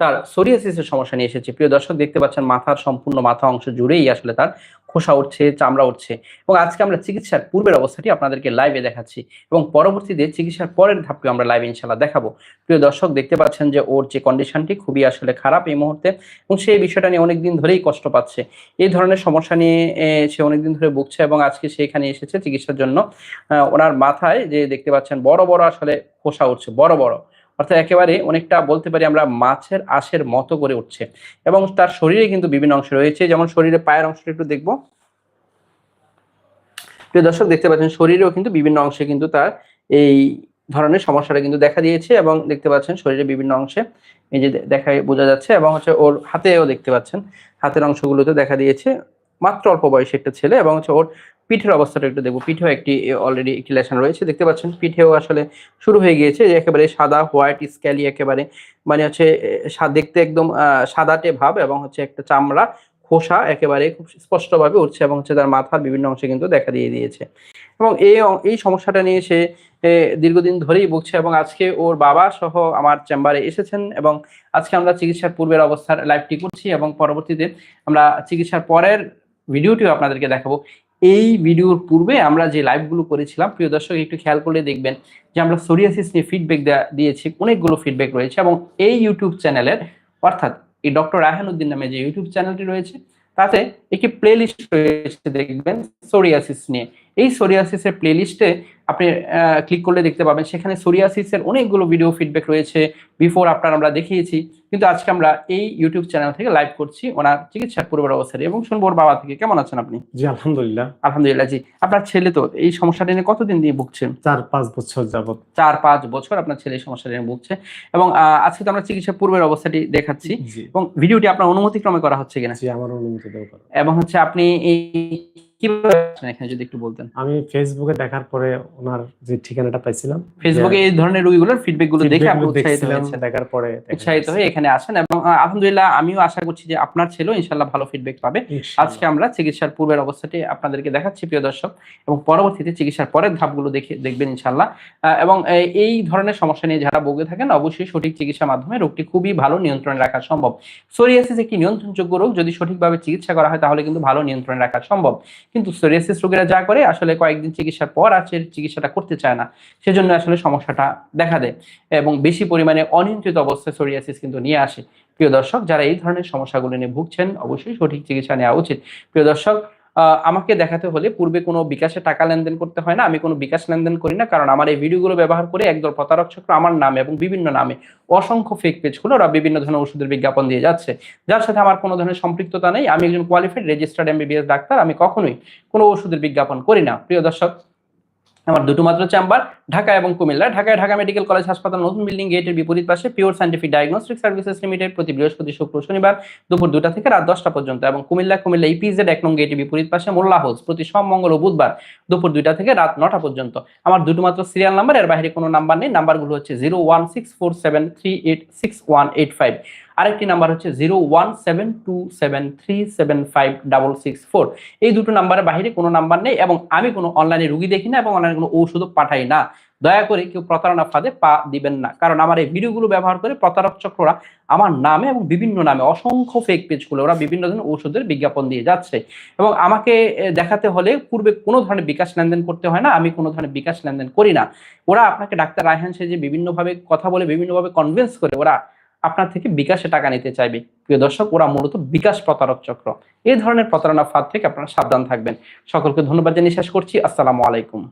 তার সোরিয়াসিসের সমস্যা নিয়ে এসেছে। প্রিয় দর্শক, দেখতে পাচ্ছেন মাথার সম্পূর্ণ মাথা অংশ জুড়েই আসলে তার খোসা উঠছে, চামড়া উঠছে। এবং আজকে আমরা চিকিৎসার পূর্বের অবস্থাটি আপনাদেরকে লাইভে দেখাচ্ছি এবং পরবর্তীতে চিকিৎসার পরের ধাপকে আমরা লাইভে ইনশাল্লাহ দেখাবো। প্রিয় দর্শক, দেখতে পাচ্ছেন যে ওর যে কন্ডিশনটি খুবই আসলে খারাপ এই মুহূর্তে এবং সেই বিষয়টা নিয়ে অনেকদিন ধরেই কষ্ট পাচ্ছে। এই ধরনের সমস্যা নিয়ে সে অনেকদিন ধরে ভুগছে এবং আজকে সে এখানে এসেছে চিকিৎসার জন্য। ওনার মাথায় যে দেখতে পাচ্ছেন বড় বড় আসলে খোসা উঠছে, বড় বড়। অর্থাৎ একেবারে অনেকটা বলতে পারি আমরা মাছের আশের মতো করে উঠছে। এবং তার শরীরে কিন্তু বিভিন্ন অংশ রয়েছে, যেমন শরীরে পায়ের অংশটা একটু দেখব। প্রিয় দর্শক, দেখতে পাচ্ছেন শরীরেও কিন্তু বিভিন্ন অংশে কিন্তু তার এই ধরনের সমস্যাটা কিন্তু দেখা দিয়েছে এবং দেখতে পাচ্ছেন শরীরে বিভিন্ন অংশে এই যে দেখা, বোঝা যাচ্ছে এবং হচ্ছে ওর হাতেও দেখতে পাচ্ছেন। হাতের অংশগুলোতে দেখা দিয়েছে মাত্র অল্প বয়সে একটা ছেলে এবং হচ্ছে ওর পিঠের অবস্থাটা একটু দেখব। পিঠেও একটি অলরেডি একটি লেশন রয়েছে। দেখতে পাচ্ছেন, পিঠেও আসলে শুরু হয়ে গিয়েছে যে একেবারে সাদা হোয়াইট স্ক্যালি একেবারে। মানে হচ্ছে দেখতে একদম সাদাটে ভাব এবং হচ্ছে একটা চামড়া খোসা একেবারে খুব স্পষ্টভাবে উঠছে এবং হচ্ছে তার মাথার বিভিন্ন অংশে কিন্তু দেখা দিয়ে দিয়েছে। এবং এই এই সমস্যাটা নিয়ে সে দীর্ঘদিন ধরেই ভুগছে এবং আজকে ওর বাবা সহ আমার চেম্বারে এসেছেন এবং আজকে আমরা চিকিৎসার পূর্বের অবস্থার লাইভটি করছি এবং পরবর্তীতে আমরা চিকিৎসার পরের ভিডিওটিও আপনাদেরকে দেখাবো। এই ভিডিওর পূর্বে আমরা যে লাইভগুলো করেছিলাম, প্রিয় দর্শক, একটু খেয়াল করলে দেখবেন যে আমরা সোরিয়াসিস নিয়ে ফিডব্যাক দিয়েছি, অনেকগুলো ফিডব্যাক রয়েছে এবং এই ইউটিউব চ্যানেলের অর্থাৎ এই ডক্টর রাহানুদ্দিন নামে যে ইউটিউব চ্যানেলটি রয়েছে, তাতে একটি প্লেলিস্ট রয়েছে দেখবেন সোরিয়াসিস নিয়ে। এই সোরিয়াসিসের প্লেলিস্টে আপনি ক্লিক করলে দেখতে পাবেন। সেখানে সোরিয়াসিসের অনেকগুলো ভিডিও ফিডব্যাক রয়েছে বিফোর আপনার আমরা দেখিয়েছি। কিন্তু আজকে আমরা এই ইউটিউব চ্যানেল থেকে লাইভ করছি ওনার চিকিৎসার পূর্বের অবস্থায়। এবং শুনব ওর বাবা থেকে। কেমন আছেন আপনি? জি আলহামদুলিল্লাহ। আলহামদুলিল্লাহ জি। আপনার ছেলে তো এই সমস্যাটা নিয়ে কতদিন দিয়ে ভুগছেন? চার পাঁচ বছর যাবত চার পাঁচ বছর আপনার ছেলে এই সমস্যাটা নিয়ে ভুগছে। এবং আজকে তো আমরা চিকিৎসার পূর্বের অবস্থাটি দেখাচ্ছি। এবং ভিডিওটি আপনার অনুমতিক্রমে করা হচ্ছে কিনা? জি আমার অনুমতি দেওয়া এবং হচ্ছে আপনি এই কীভাবে এখানে যদি একটু বলতেন? আমি ফেসবুকে দেখার পরে ওনার যে ঠিকানাটা পাইছিলাম ফেসবুকে এই ধরনের রোগীগুলোর ফিডব্যাকগুলো দেখে আপনি উৎসাহিত হয়েছেন। দেখার পরে উৎসাহিত হয়ে এখানে আসেন এবং আলহামদুলিল্লাহ আমিও আশা করছি যে আপনার ছেলেও ইনশাল্লাহ ভালো ফিডব্যাক পাবে। আজকে আমরা চিকিৎসার পূর্বের অবস্থাটি আপনাদেরকে দেখাচ্ছি প্রিয় দর্শক এবং পরবর্তীতে চিকিৎসার পরের ধাপগুলো দেখে দেখবেন ইনশাল্লাহ এবং এই- এই ধরনের সমস্যা নিয়ে যারা ভোগে থাকেন অবশ্যই সঠিক চিকিৎসার মাধ্যমে রোগটি খুবই ভালো নিয়ন্ত্রণে রাখা সম্ভব। সোরিয়াসিস একটি নিয়ন্ত্রণযোগ্য রোগ যদি সঠিকভাবে চিকিৎসা করা হয় তাহলে কিন্তু ভালো নিয়ন্ত্রণে রাখা সম্ভব। কিন্তু সোরিয়াসিস রোগীরা যা করে, আসলে কয়েকদিন চিকিৎসার পর আছে চিকিৎসাটা করতে চায় না। সেজন্য আসলে সমস্যাটা দেখা দেয় এবং বেশি পরিমাণে অনিয়ন্ত্রিত অবস্থায় সোরিয়াসিস কিন্তু নিয়ে আসে। প্রিয় দর্শক, যারা এই ধরনের সমস্যাগুলো নিয়ে ভুগছেন, অবশ্যই সঠিক চিকিৎসা নেওয়া উচিত। প্রিয় দর্শক আমাকে দেখাতে হলে পূর্বে কোনো বিকাশে টাকা লেনদেন করতে হয় না। আমি কোনো বিকাশ লেনদেন করি না, কারণ আমার এই ভিডিওগুলো ব্যবহার করে একদল প্রতারক চক্র আমার নামে এবং বিভিন্ন নামে অসংখ্য ফেক পেজগুলো ওরা বিভিন্ন ধরনের ওষুধের বিজ্ঞাপন দিয়ে যাচ্ছে। যার সাথে আমার কোনো ধরনের সম্পৃক্ততা নেই। আমি একজন কোয়ালিফাইড রেজিস্টার্ড এমবিবিএস ডাক্তার, আমি কখনোই কোনো ওষুধের বিজ্ঞাপন করি না। প্রিয় দর্শক আমার দুটো মাত্র চেম্বার ঢাকা এবং কুমিল্লা। ঢাকায় ঢাকা মেডিকেল কলেজ হাসপাতাল, নতুন বিল্ডিং গেটের বিপরীত পাশে pure scientific diagnostic services limited প্রতি বৃহস্পতি, শুক্র, শনিবার দুপুর দুটা থেকে রাত দশটা পর্যন্ত এবং কুমিল্লা কুমিল্লা ইপিজেড এক নং গেটের বিপরীত পাশে মোল্লা হাউস প্রতি সোম, মঙ্গল ও বুধবার দুপুর দুইটা থেকে রাত নটা পর্যন্ত। আমার দুটো মাত্র সিরিয়াল নাম্বার এর বাইরে কোনো নাম্বার নেই। নাম্বারগুলো হচ্ছে zero one six four seven three eight six one eight five আরেকটি নাম্বার হচ্ছে zero one seven two seven three seven five double six four. এই দুটো নাম্বারের বাইরে কোনো নাম্বার নেই এবং আমি কোনো অনলাইনে রুগী দেখি না এবং অনলাইনে কোনো ঔষধও পাঠাই না। দয়া করে কেউ প্রতারণা ফাঁদে পা দিবেন না। কারণ আমার এই ভিডিওগুলো ব্যবহার করে প্রতারক চক্ররা আমার নামে এবং বিভিন্ন নামে অসংখ্য ফেক পেজ খুলে ওরা বিভিন্ন ধরনের ঔষধের বিজ্ঞাপন দিয়ে যাচ্ছে। এবং আমাকে দেখাতে হলে পূর্বে কোনো ধরনের বিকাশ লেনদেন করতে হয় না, আমি কোনো ধরনের বিকাশ লেনদেন করি না। ওরা আপনাকে ডাক্তার রায়হান সেজে বিভিন্নভাবে কথা বলে, বিভিন্নভাবে কনভিন্স করে ওরা আপনার থেকে বিকাশে টাকা নিতে চাইবে। প্রিয় দর্শক, ওরা মূলত বিকাশ প্রতারক চক্র। এই ধরনের প্রতারণা ফাঁদ থেকে আপনারা সাবধান থাকবেন। সকলকে ধন্যবাদ জানিয়ে শেষ করছি। আসসালামু আলাইকুম।